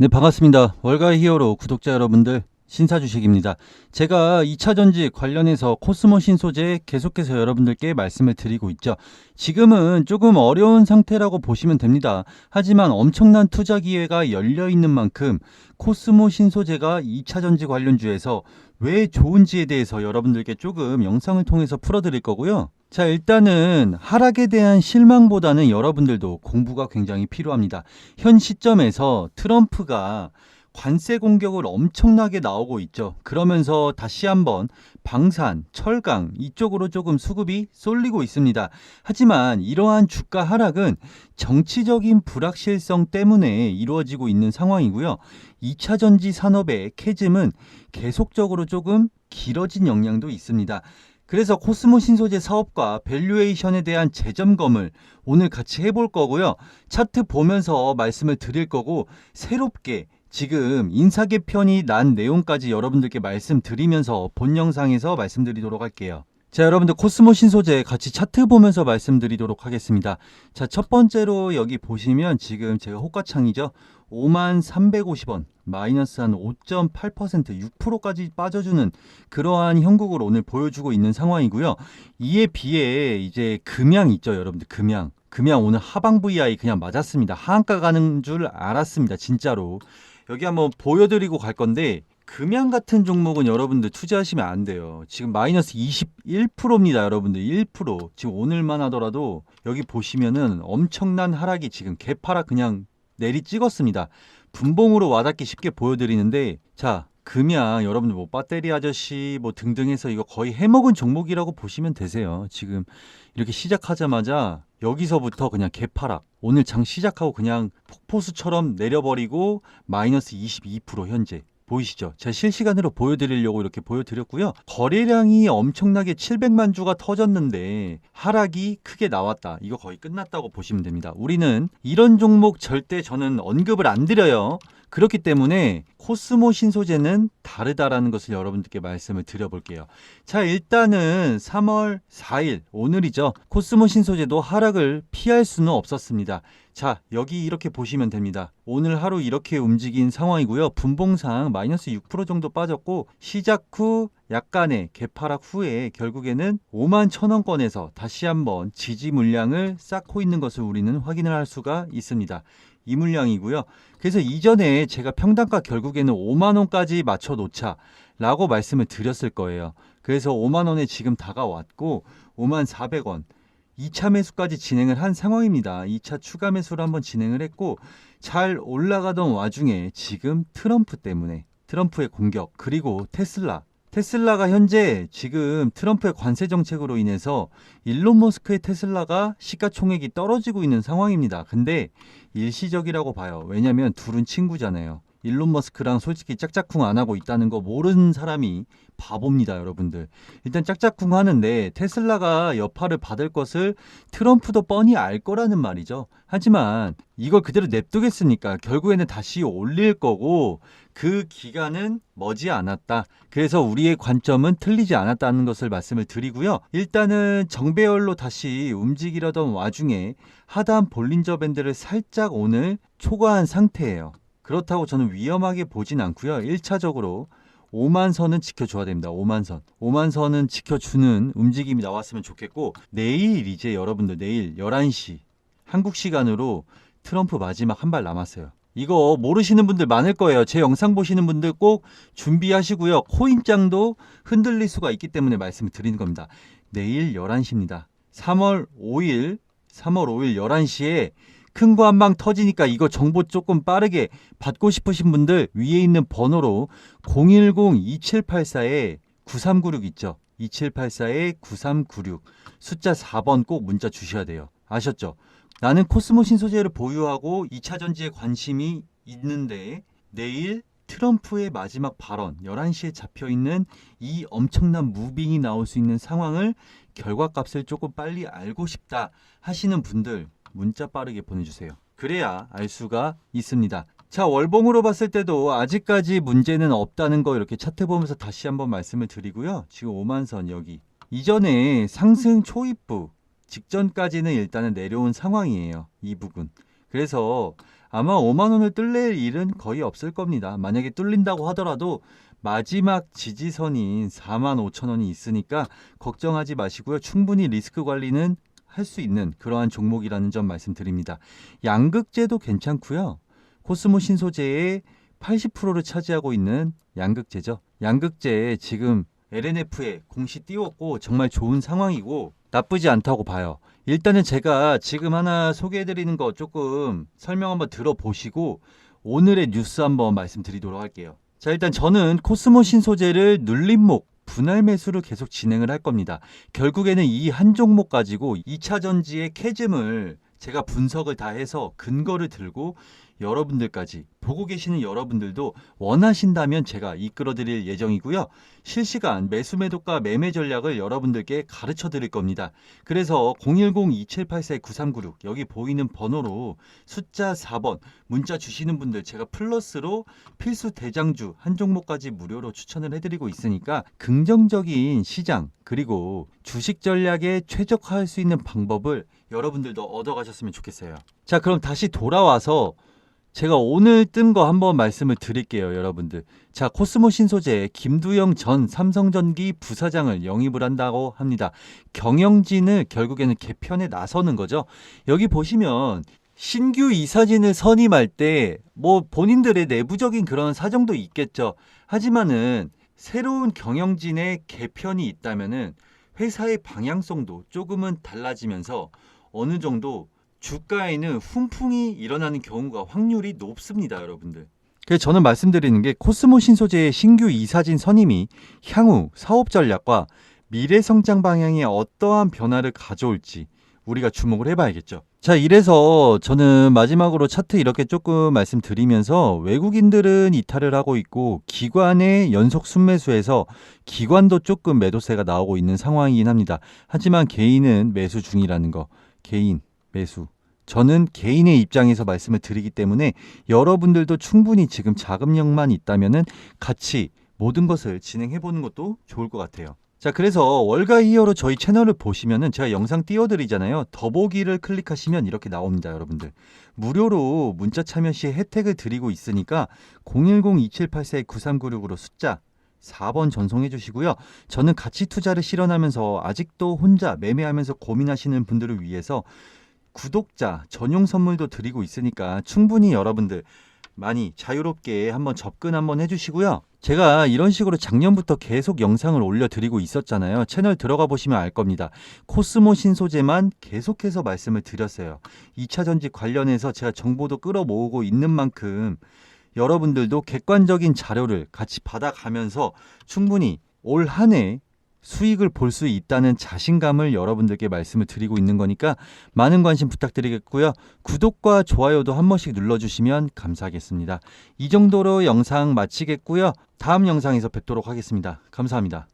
네, 반갑습니다. 월가의 히어로 구독자 여러분들, 신사 주식입니다. 제가 2차 전지 관련해서 코스모 신 소재 계속해서 여러분들께 말씀을 드리고 있죠. 지금은 조금 어려운 상태라고 보시면 됩니다. 하지만 엄청난 투자 기회가 열려 있는 만큼 코스모 신 소재가 2차 전지 관련주에서 왜 좋은지에 대해서 여러분들께 조금 영상을 통해서 풀어드릴 거고요. 자, 일단은 하락에 대한 실망보다는 여러분들도 공부가 굉장히 필요합니다. 현 시점에서 트럼프가 관세 공격을 엄청나게 나오고 있죠. 그러면서 다시 한번 방산, 철강 이쪽으로 조금 수급이 쏠리고 있습니다. 하지만 이러한 주가 하락은 정치적인 불확실성 때문에 이루어지고 있는 상황이고요. 2차 전지 산업의 캐즘은 계속적으로 조금 길어진 영향도 있습니다. 그래서 코스모 신소재 사업과 밸류에이션에 대한 재점검을 오늘 같이 해볼 거고요. 차트 보면서 말씀을 드릴 거고 새롭게 지금 인사 개편이 난 내용까지 여러분들께 말씀드리면서 본 영상에서 말씀드리도록 할게요. 자, 여러분들 코스모 신소재 같이 차트 보면서 말씀드리도록 하겠습니다. 자, 첫 번째로 여기 보시면 지금 제가 호가창이죠. 5만 350원 마이너스 한 5.8% 6%까지 빠져주는 그러한 형국을 오늘 보여주고 있는 상황이고요. 이에 비해 이제 금양 있죠, 여러분들 금양. 금양 오늘 하방 VI 그냥 맞았습니다. 하한가 가는 줄 알았습니다, 진짜로. 여기 한번 보여드리고 갈 건데 금양 같은 종목은 여러분들 투자하시면 안 돼요. 지금 마이너스 21%입니다, 여러분들. 1%. 지금 오늘만 하더라도 여기 보시면은 엄청난 하락이 지금 개파락 그냥 내리 찍었습니다. 분봉으로 와닿기 쉽게 보여드리는데 자 금양 여러분들 뭐 배터리 아저씨 뭐 등등 해서 이거 거의 해먹은 종목이라고 보시면 되세요. 지금 이렇게 시작하자마자 여기서부터 그냥 개파락 오늘 장 시작하고 그냥 폭포수처럼 내려버리고 마이너스 22% 현재 보이시죠? 제가 실시간으로 보여드리려고 이렇게 보여드렸고요. 거래량이 엄청나게 700만 주가 터졌는데 하락이 크게 나왔다. 이거 거의 끝났다고 보시면 됩니다. 우리는 이런 종목 절대 저는 언급을 안 드려요. 그렇기 때문에 코스모 신소재는 다르다라는 것을 여러분들께 말씀을 드려볼게요. 자, 일단은 3월 4일 오늘이죠. 코스모 신소재도 하락을 피할 수는 없었습니다. 자, 여기 이렇게 보시면 됩니다. 오늘 하루 이렇게 움직인 상황이고요. 분봉상 마이너스 6% 정도 빠졌고 시작 후 약간의 개파락 후에 결국에는 5만 천원권에서 다시 한번 지지 물량을 쌓고 있는 것을 우리는 확인을 할 수가 있습니다. 이 물량이고요. 그래서 이전에 제가 평단가 결국에는 5만 원까지 맞춰 놓자라고 말씀을 드렸을 거예요. 그래서 5만 원에 지금 다가왔고 5만 400원 2차 매수까지 진행을 한 상황입니다. 2차 추가 매수를 한번 진행을 했고 잘 올라가던 와중에 지금 트럼프 때문에 트럼프의 공격 그리고 테슬라 테슬라가 현재 지금 트럼프의 관세 정책으로 인해서 일론 머스크의 테슬라가 시가총액이 떨어지고 있는 상황입니다. 근데 일시적이라고 봐요. 왜냐하면 둘은 친구잖아요. 일론 머스크랑 솔직히 짝짝쿵 안 하고 있다는 거 모르는 사람이 바보입니다, 여러분들. 일단 짝짝쿵 하는데 테슬라가 여파를 받을 것을 트럼프도 뻔히 알 거라는 말이죠. 하지만 이걸 그대로 냅두겠습니까? 결국에는 다시 올릴 거고 그 기간은 머지 않았다. 그래서 우리의 관점은 틀리지 않았다는 것을 말씀을 드리고요. 일단은 정배열로 다시 움직이려던 와중에 하단 볼린저 밴드를 살짝 오늘 초과한 상태예요. 그렇다고 저는 위험하게 보진 않고요. 1차적으로 5만 선은 지켜줘야 됩니다. 5만 선. 5만 선은 지켜주는 움직임이 나왔으면 좋겠고 내일 이제 여러분들 내일 11시 한국 시간으로 트럼프 마지막 한 발 남았어요. 이거 모르시는 분들 많을 거예요. 제 영상 보시는 분들 꼭 준비하시고요. 코인장도 흔들릴 수가 있기 때문에 말씀을 드리는 겁니다. 내일 11시입니다. 3월 5일, 3월 5일 11시에 큰 거 한 방 터지니까 이거 정보 조금 빠르게 받고 싶으신 분들 위에 있는 번호로 010-2784에 9396 있죠. 2784에 9396 숫자 4번 꼭 문자 주셔야 돼요. 아셨죠? 나는 코스모 신소재를 보유하고 2차 전지에 관심이 있는데 내일 트럼프의 마지막 발언 11시에 잡혀 있는 이 엄청난 무빙이 나올 수 있는 상황을 결과값을 조금 빨리 알고 싶다 하시는 분들 문자 빠르게 보내주세요. 그래야 알 수가 있습니다. 자, 월봉으로 봤을 때도 아직까지 문제는 없다는 거 이렇게 차트 보면서 다시 한번 말씀을 드리고요. 지금 5만선 여기. 이전에 상승 초입부 직전까지는 일단은 내려온 상황이에요. 이 부분. 그래서 아마 5만 원을 뚫릴 일은 거의 없을 겁니다. 만약에 뚫린다고 하더라도 마지막 지지선인 4만 5천 원이 있으니까 걱정하지 마시고요. 충분히 리스크 관리는 할 수 있는 그러한 종목이라는 점 말씀드립니다. 양극재도 괜찮고요. 코스모 신소재의 80%를 차지하고 있는 양극재죠. 양극재 지금 LNF에 공시 띄웠고 정말 좋은 상황이고 나쁘지 않다고 봐요. 일단은 제가 지금 하나 소개해드리는 거 조금 설명 한번 들어보시고 오늘의 뉴스 한번 말씀드리도록 할게요. 자, 일단 저는 코스모 신소재를 눌림목 분할 매수를 계속 진행을 할 겁니다. 결국에는 이 한 종목 가지고 2차 전지의 캐즘을 제가 분석을 다 해서 근거를 들고 여러분들까지 보고 계시는 여러분들도 원하신다면 제가 이끌어 드릴 예정이고요. 실시간 매수 매도가 매매 전략을 여러분들께 가르쳐 드릴 겁니다. 그래서 010-2784-9396 여기 보이는 번호로 숫자 4번 문자 주시는 분들 제가 플러스로 필수 대장주 한 종목까지 무료로 추천을 해드리고 있으니까 긍정적인 시장 그리고 주식 전략에 최적화할 수 있는 방법을 여러분들도 얻어가셨으면 좋겠어요. 자, 그럼 다시 돌아와서 제가 오늘 뜬 거 한번 말씀을 드릴게요, 여러분들. 자, 코스모 신소재 김두영 전 삼성전기 부사장을 영입을 한다고 합니다. 경영진을 결국에는 개편에 나서는 거죠. 여기 보시면 신규 이사진을 선임할 때 뭐 본인들의 내부적인 그런 사정도 있겠죠. 하지만은 새로운 경영진의 개편이 있다면은 회사의 방향성도 조금은 달라지면서 어느 정도 주가에는 훈풍이 일어나는 경우가 확률이 높습니다, 여러분들. 그래서 저는 말씀드리는 게 코스모 신소재의 신규 이사진 선임이 향후 사업 전략과 미래 성장 방향에 어떠한 변화를 가져올지 우리가 주목을 해봐야겠죠. 자, 이래서 저는 마지막으로 차트 이렇게 조금 말씀드리면서 외국인들은 이탈을 하고 있고 기관의 연속 순매수에서 기관도 조금 매도세가 나오고 있는 상황이긴 합니다. 하지만 개인은 매수 중이라는 거. 개인 매수. 저는 개인의 입장에서 말씀을 드리기 때문에 여러분들도 충분히 지금 자금력만 있다면은 같이 모든 것을 진행해 보는 것도 좋을 것 같아요. 자, 그래서 월가 히어로 저희 채널을 보시면은 제가 영상 띄워드리잖아요. 더보기를 클릭하시면 이렇게 나옵니다, 여러분들. 무료로 문자 참여 시 혜택을 드리고 있으니까 010-2784-9396으로 숫자 4번 전송해 주시고요. 저는 가치 투자를 실현하면서 아직도 혼자 매매하면서 고민하시는 분들을 위해서 구독자 전용 선물도 드리고 있으니까 충분히 여러분들 많이 자유롭게 한번 접근 한번 해주시고요. 제가 이런 식으로 작년부터 계속 영상을 올려드리고 있었잖아요. 채널 들어가 보시면 알 겁니다. 코스모 신소재만 계속해서 말씀을 드렸어요. 2차 전지 관련해서 제가 정보도 끌어모으고 있는 만큼 여러분들도 객관적인 자료를 같이 받아가면서 충분히 올 한 해 수익을 볼 수 있다는 자신감을 여러분들께 말씀을 드리고 있는 거니까 많은 관심 부탁드리겠고요. 구독과 좋아요도 한 번씩 눌러주시면 감사하겠습니다. 이 정도로 영상 마치겠고요. 다음 영상에서 뵙도록 하겠습니다. 감사합니다.